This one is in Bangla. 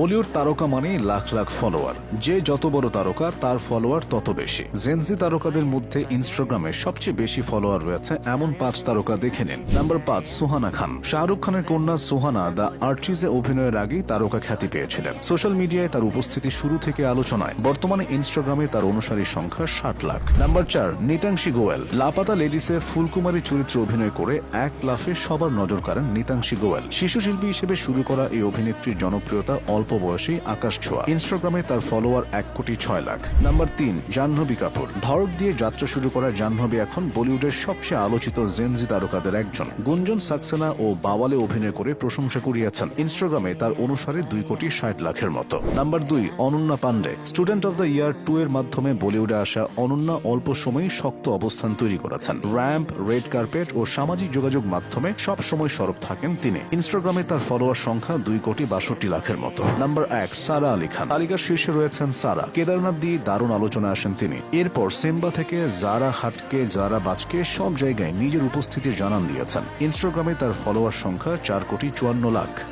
বলিউড তারকা মানেই লাখ লাখ ফলোয়ার। যে যত বড় তারকা, তার ফলোয়ার তত বেশি। জেনজি তারকাদের মধ্যে ইনস্টাগ্রামে সবচেয়ে বেশি ফলোয়ার রয়েছে এমন পাঁচ তারকা দেখে নিন। নাম্বার পাঁচ, সুহানা খান। শাহরুখ খানের কন্যা সুহানা দ্য আর্চিজে অভিনয়ের আগেই তারকা খ্যাতি পেয়েছিলেন। সোশ্যাল মিডিয়ায় তার উপস্থিতি শুরু থেকে আলোচনায়। বর্তমানে ইনস্টাগ্রামে তার অনুসারীর সংখ্যা ষাট লাখ। নাম্বার চার, নিতাংশী গোয়েল। লাপাতা লেডিসে ফুলকুমারী চরিত্রে অভিনয় করে এক লাফে সবার নজর কাড়েন নিতাংশী গোয়েল। শিশু শিল্পী হিসেবে শুরু করা এই অভিনেত্রীর জনপ্রিয়তা অল্প বয়সেই আকাশ ছোঁয়া। ইনস্টাগ্রামে তার ফলোয়ার এক কোটি ছয় লাখ। নাম্বার তিন, জাহ্নবী কাপুর। ধরক দিয়ে যাত্রা শুরু করা জাহ্নবী এখন বলিউডের সবচেয়ে আলোচিত জেনজি তারকাদের একজন। গুঞ্জন, সাক্সেনা ও বাওয়ালে অভিনয় করে প্রশংসা কুড়িয়েছেন। ইনস্টাগ্রামে তার অনুসারে দুই কোটি ষাট লাখের মতো। নাম্বার দুই, Ananya Pandey. Student of the year two এর মাধ্যমে বলিউডে আসা অনন্যা অল্প সময়েই শক্ত অবস্থান তৈরি করেছেন। র্যাম্প, রেড কার্পেট ও সামাজিক যোগাযোগ মাধ্যমে সব সময় সরব থাকেন তিনি। ইনস্টাগ্রামে তার ফলোয়ার সংখ্যা দুই কোটি বাষট্টি লাখের মতো। নাম্বার এক, সারা আলী খান। তালিকার শীর্ষে রয়েছেন সারা। কেদারনাথ দিয়ে দারুণ আলোচনা আসেন তিনি। এরপর সিম্বা থেকে জারা হাটকে জারা বাজকে সব জায়গায় নিজের উপস্থিতি জানান দিয়েছেন। ইনস্টাগ্রামে তার ফলোয়ার সংখ্যা চার কোটি চুয়ান্ন লাখ।